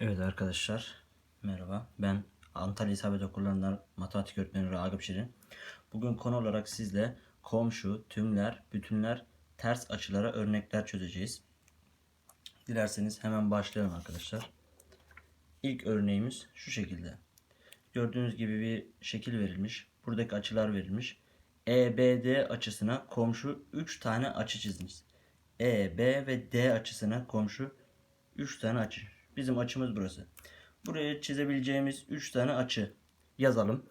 Evet arkadaşlar merhaba ben Antalya İsabet Okullarından matematik öğretmeni Ragıp Şirin. Bugün konu olarak sizle komşu, tümler, bütünler, ters açılara örnekler çözeceğiz. Dilerseniz hemen başlayalım arkadaşlar. İlk örneğimiz şu şekilde. Gördüğünüz gibi bir şekil verilmiş. Buradaki açılar verilmiş. EBD açısına komşu 3 tane açı çizmiş. EB ve D açısına komşu 3 tane açı. Bizim açımız burası. Buraya çizebileceğimiz 3 tane açı yazalım.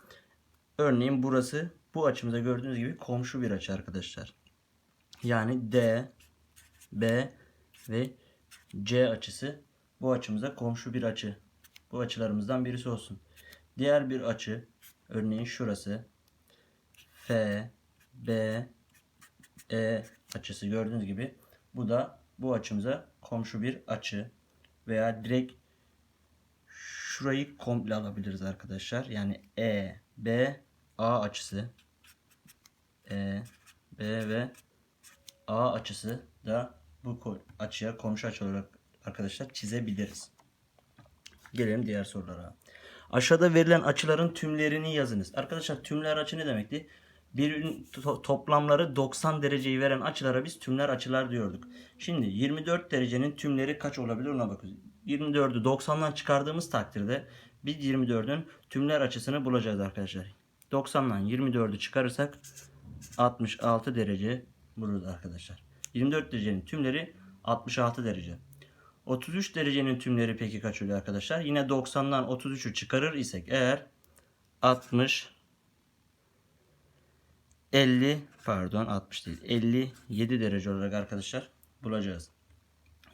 Örneğin burası bu açımıza gördüğünüz gibi komşu bir açı arkadaşlar. Yani D, B ve C açısı bu açımıza komşu bir açı. Bu açılarımızdan birisi olsun. Diğer bir açı örneğin şurası F, B, E açısı gördüğünüz gibi bu da bu açımıza komşu bir açı veya direkt şurayı komple alabiliriz arkadaşlar. Yani E, B, A açısı E, B ve A açısı da bu açıya komşu açı olarak arkadaşlar çizebiliriz. Gelelim diğer sorulara. Aşağıda verilen açıların tümlerini yazınız. Arkadaşlar tümler açı ne demekti? To- toplamları 90 dereceyi veren açılara biz tümler açılar diyorduk. Şimdi 24 derecenin tümleri kaç olabilir ona bakıyoruz. 24'ü 90'dan çıkardığımız takdirde biz 24'ün tümler açısını bulacağız arkadaşlar. 90'dan 24'ü çıkarırsak 66 derece buluruz arkadaşlar. 24 derecenin tümleri 66 derece. 33 derecenin tümleri peki kaç oluyor arkadaşlar? Yine 90'dan 33'ü çıkarır isek eğer 60 50 pardon 60 değil 57 derece olarak arkadaşlar bulacağız.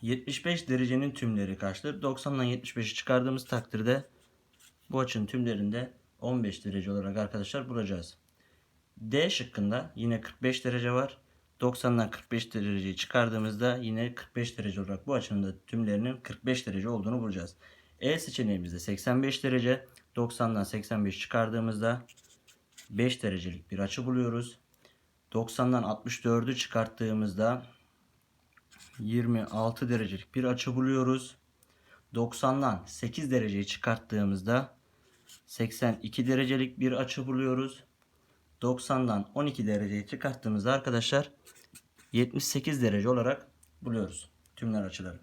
75 derecenin tümleri kaçtır? 90'dan 75'i çıkardığımız takdirde bu açının tümlerinde 15 derece olarak arkadaşlar bulacağız. D şıkkında yine 45 derece var. 90'dan 45 dereceyi çıkardığımızda yine 45 derece olarak bu açının da tümlerinin 45 derece olduğunu bulacağız. E seçeneğimizde 85 derece. 90'dan 85 çıkardığımızda 5 derecelik bir açı buluyoruz. 90'dan 64'ü çıkarttığımızda 26 derecelik bir açı buluyoruz. 90'dan 8 dereceyi çıkarttığımızda 82 derecelik bir açı buluyoruz. 90'dan 12 dereceyi çıkarttığımızda arkadaşlar 78 derece olarak buluyoruz tümler açıları.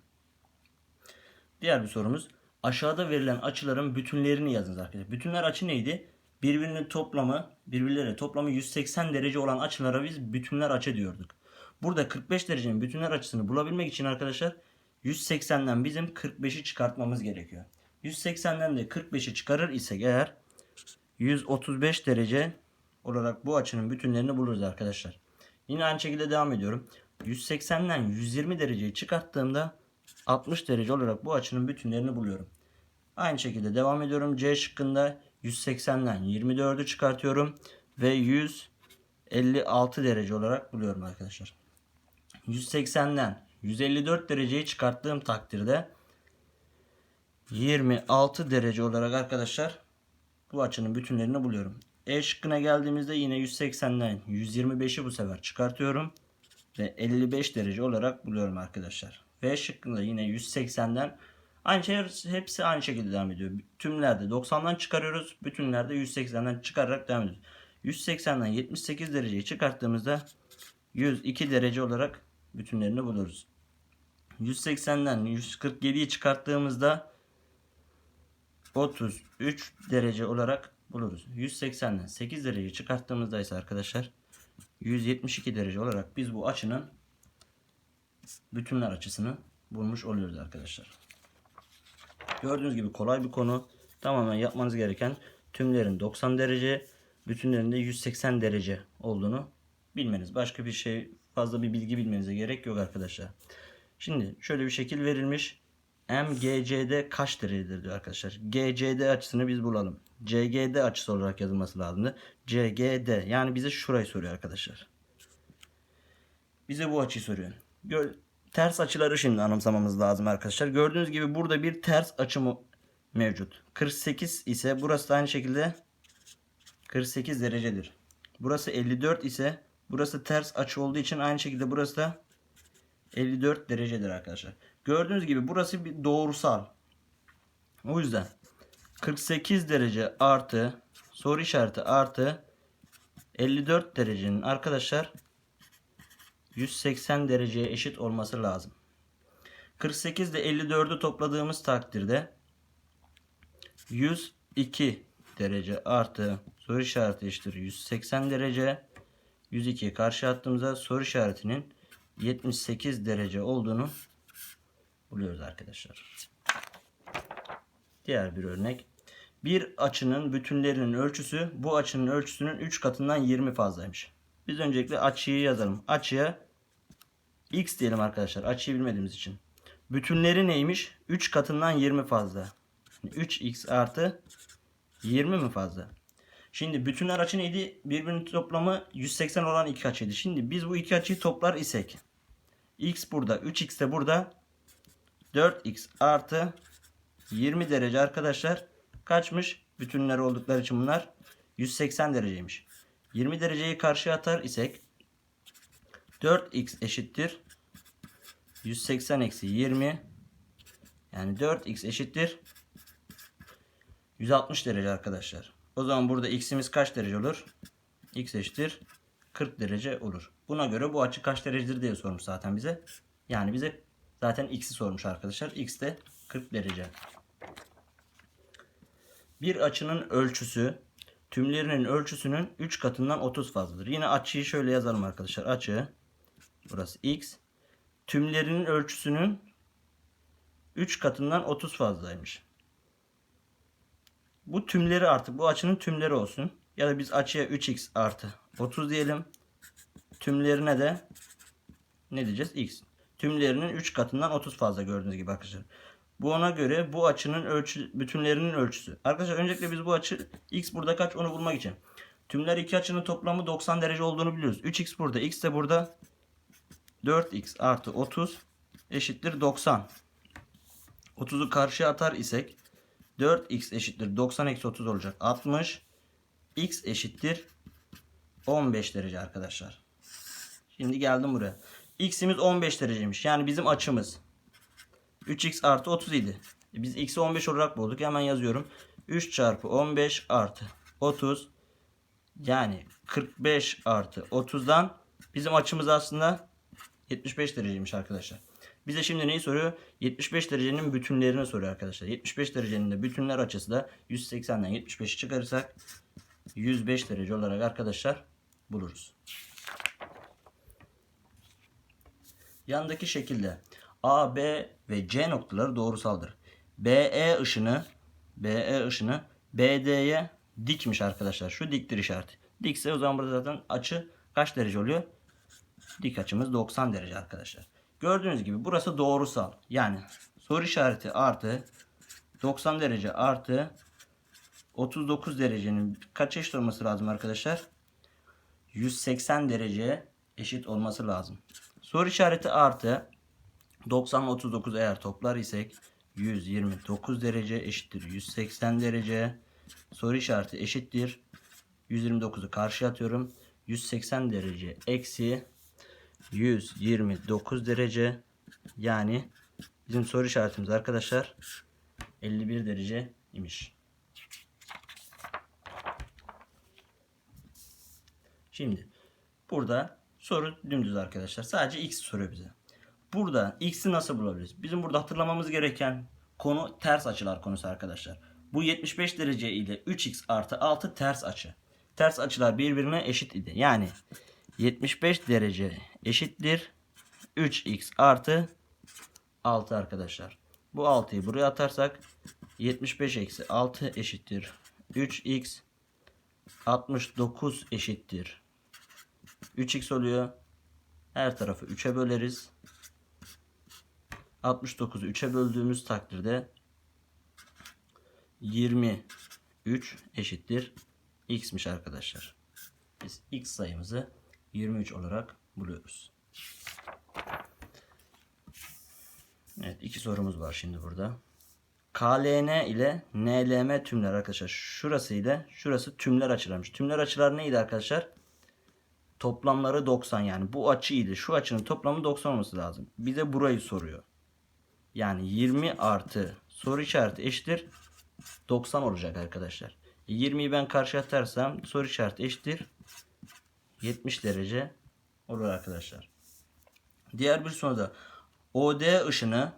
Diğer bir sorumuz aşağıda verilen açıların bütünlerini yazınız arkadaşlar. Bütünler açı neydi? Birbirinin toplamı, birbirleriyle toplamı 180 derece olan açılara biz bütünler açı diyorduk. Burada 45 derecenin bütünler açısını bulabilmek için arkadaşlar 180'den bizim 45'i çıkartmamız gerekiyor. 180'den de 45'i çıkarır isek eğer 135 derece olarak bu açının bütünlerini buluruz arkadaşlar. Yine aynı şekilde devam ediyorum. 180'den 120 dereceyi çıkarttığımda 60 derece olarak bu açının bütünlerini buluyorum. Aynı şekilde devam ediyorum. C şıkkında 180'den 24'ü çıkartıyorum ve 156 derece olarak buluyorum arkadaşlar. 180'den 154 dereceyi çıkarttığım takdirde 26 derece olarak arkadaşlar bu açının bütünlerini buluyorum. E şıkkına geldiğimizde yine 180'den 125'i bu sefer çıkartıyorum ve 55 derece olarak buluyorum arkadaşlar. V şıkkında yine 180'den aynı şey hepsi aynı şekilde devam ediyor. Tümlerde 90'dan çıkarıyoruz. Bütünlerde 180'den çıkararak devam ediyoruz. 180'den 78 dereceyi çıkarttığımızda 102 derece olarak bütünlerini buluruz. 180'den 147'yi çıkarttığımızda 33 derece olarak buluruz. 180'den 8 derece çıkarttığımızda ise arkadaşlar 172 derece olarak biz bu açının bütünler açısını bulmuş oluyoruz arkadaşlar. Gördüğünüz gibi kolay bir konu. Tamamen yapmanız gereken tümlerin 90 derece, bütünlerin de 180 derece olduğunu bilmeniz. Başka bir şey, fazla bir bilgi bilmenize gerek yok arkadaşlar. Şimdi şöyle bir şekil verilmiş. MGCD kaç derecedir diyor arkadaşlar. GCD açısını biz bulalım. CGD açısı olarak yazılması lazımdı. CGD yani bize şurayı soruyor arkadaşlar. Bize bu açıyı soruyor. Ters açıları şimdi anımsamamız lazım arkadaşlar. Gördüğünüz gibi burada bir ters açı mı- mevcut. 48 ise burası da aynı şekilde 48 derecedir. Burası 54 ise burası ters açı olduğu için aynı şekilde burası da 54 derecedir arkadaşlar. Gördüğünüz gibi burası bir doğrusal. O yüzden 48 derece artı soru işareti artı 54 derecenin arkadaşlar 180 dereceye eşit olması lazım. 48 ile 54'ü topladığımız takdirde 102 derece artı soru işareti eşittir 180 derece 102'yi karşı attığımızda soru işaretinin 78 derece olduğunu buluyoruz arkadaşlar. Diğer bir örnek. Bir açının bütünlerinin ölçüsü bu açının ölçüsünün 3 katından 20 fazlaymış. Biz öncelikle açıyı yazalım. Açıya x diyelim arkadaşlar. Açıyı için. Bütünleri neymiş? 3 katından 20 fazla. 3x artı 20 mi fazla? Şimdi bütünler açı neydi? Birbirinin toplamı 180 olan iki açıydı. Şimdi biz bu iki açıyı toplar isek. x burada, 3x de burada. 4x artı 20 derece arkadaşlar. Kaçmış? Bütünler oldukları için bunlar 180 dereceymiş. 20 dereceyi karşıya atar isek 4x eşittir 180 eksi 20 yani 4x eşittir 160 derece arkadaşlar. O zaman burada x'imiz kaç derece olur? x eşittir 40 derece olur. Buna göre bu açı kaç derecedir diye sormuş zaten bize. Yani bize zaten x'i sormuş arkadaşlar. x de 40 derece. Bir açının ölçüsü tümlerinin ölçüsünün 3 katından 30 fazladır. Yine açıyı şöyle yazalım arkadaşlar. Açı burası x tümlerinin ölçüsünün 3 katından 30 fazlaymış. Bu tümleri artık bu açının tümleri olsun. Ya da biz açıya 3x artı 30 diyelim. Tümlerine de ne diyeceğiz? x. Tümlerinin 3 katından 30 fazla gördüğünüz gibi arkadaşlar. Bu ona göre bu açının ölçü, bütünlerinin ölçüsü. Arkadaşlar öncelikle biz bu açı x burada kaç onu bulmak için. Tümler iki açının toplamı 90 derece olduğunu biliyoruz. 3x burada, x de burada. 4x artı 30 eşittir 90. 30'u karşıya atar isek 4x eşittir 90 eksi 30 olacak. 60. x eşittir 15 derece arkadaşlar. Şimdi geldim buraya. x'imiz 15 dereceymiş. Yani bizim açımız 3x artı 30 idi. E Biz x'i 15 olarak bulduk. Hemen yazıyorum. 3 çarpı 15 artı 30 yani 45 artı 30'dan bizim açımız aslında 75 dereceymiş arkadaşlar. Bize şimdi neyi soruyor? 75 derecenin bütünlerini soruyor arkadaşlar. 75 derecenin de bütünler açısı da 180'den 75'i çıkarırsak 105 derece olarak arkadaşlar buluruz. Yandaki şekilde A, B ve C noktaları doğrusaldır. BE ışını BE ışını BD'ye dikmiş arkadaşlar. Şu diktir işareti. Dikse o zaman burada zaten açı kaç derece oluyor? Dik açımız 90 derece arkadaşlar. Gördüğünüz gibi burası doğrusal. Yani soru işareti artı 90 derece artı 39 derecenin kaç eşit olması lazım arkadaşlar? 180 dereceye eşit olması lazım. Soru işareti artı 90 ile 39 eğer toplar isek 129 derece eşittir 180 derece. Soru işareti eşittir. 129'u karşıya atıyorum. 180 derece eksi 129 derece yani bizim soru işaretimiz arkadaşlar 51 derece imiş. Şimdi burada soru dümdüz arkadaşlar. Sadece x soruyor bize. Burada x'i nasıl bulabiliriz? Bizim burada hatırlamamız gereken konu ters açılar konusu arkadaşlar. Bu 75 derece ile 3x artı 6 ters açı. Ters açılar birbirine eşit idi. Yani 75 derece eşittir 3x artı 6 arkadaşlar. Bu 6'yı buraya atarsak 75 eksi 6 eşittir 3x 69 eşittir 3x oluyor. Her tarafı 3'e böleriz. 69'u 3'e böldüğümüz takdirde 23 eşittir x'miş arkadaşlar. Biz x sayımızı 23 olarak buluyoruz. Evet iki sorumuz var şimdi burada. KLN ile NLM tümler arkadaşlar. Şurası ile şurası tümler açılarmış. Tümler açılar neydi arkadaşlar? Toplamları 90 yani. Bu açı ile şu açının toplamı 90 olması lazım. Bize burayı soruyor. Yani 20 artı soru işareti eşittir 90 olacak arkadaşlar. E, 20'yi ben karşı atarsam soru işareti eşittir 70 derece olur arkadaşlar. Diğer bir soruda OD ışını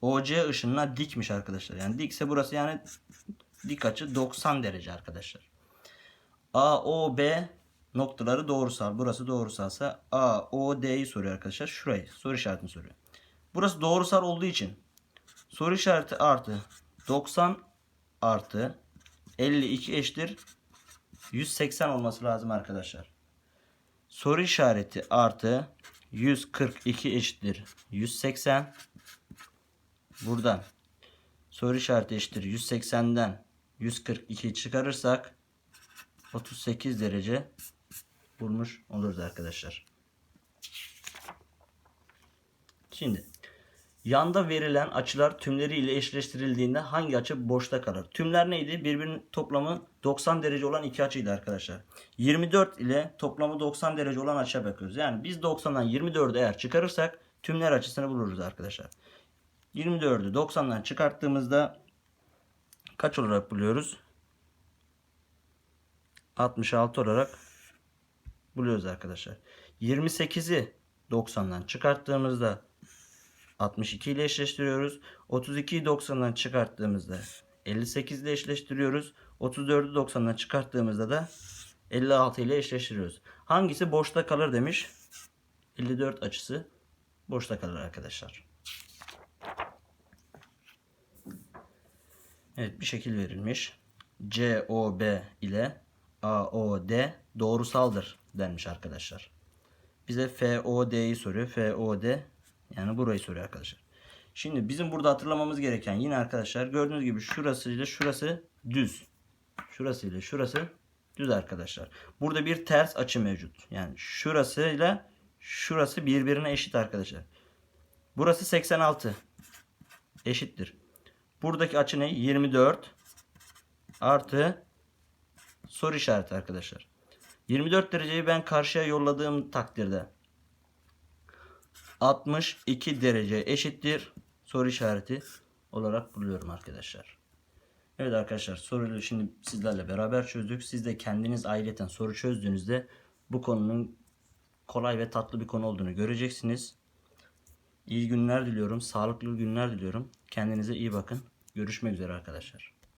OC ışınına dikmiş arkadaşlar. Yani dikse burası yani dik açı 90 derece arkadaşlar. AOB noktaları doğrusal. Burası doğrusalsa AOD'yi soruyor arkadaşlar. Şurayı soru işaretini soruyor. Burası doğrusal olduğu için soru işareti artı 90 artı 52 eşittir 180 olması lazım arkadaşlar. Soru işareti artı 142 eşittir 180. Buradan soru işareti eşittir 180'den 142 çıkarırsak 38 derece bulmuş oluruz arkadaşlar. Şimdi yanda verilen açılar tümleriyle eşleştirildiğinde hangi açı boşta kalır? Tümler neydi? Birbirinin toplamı 90 derece olan iki açıydı arkadaşlar. 24 ile toplamı 90 derece olan açıya bakıyoruz. Yani biz 90'dan 24'ü eğer çıkarırsak tümler açısını buluruz arkadaşlar. 24'ü 90'dan çıkarttığımızda kaç olarak buluyoruz? 66 olarak buluyoruz arkadaşlar. 28'i 90'dan çıkarttığımızda 62 ile eşleştiriyoruz. 32'yi 90'dan çıkarttığımızda 58 ile eşleştiriyoruz. 34'ü 90'dan çıkarttığımızda da 56 ile eşleştiriyoruz. Hangisi boşta kalır demiş. 54 açısı boşta kalır arkadaşlar. Evet bir şekil verilmiş. COB ile AOD doğrusaldır denmiş arkadaşlar. Bize FOD'yi soruyor. FOD yani burayı soruyor arkadaşlar. Şimdi bizim burada hatırlamamız gereken yine arkadaşlar gördüğünüz gibi şurası ile şurası düz. Şurası ile şurası düz arkadaşlar. Burada bir ters açı mevcut. Yani şurası ile şurası birbirine eşit arkadaşlar. Burası 86 eşittir. Buradaki açı ne? 24 artı soru işareti arkadaşlar. 24 dereceyi ben karşıya yolladığım takdirde 62 derece eşittir soru işareti olarak buluyorum arkadaşlar. Evet arkadaşlar soruyu şimdi sizlerle beraber çözdük. Siz de kendiniz ayrıyeten soru çözdüğünüzde bu konunun kolay ve tatlı bir konu olduğunu göreceksiniz. İyi günler diliyorum. Sağlıklı günler diliyorum. Kendinize iyi bakın. Görüşmek üzere arkadaşlar.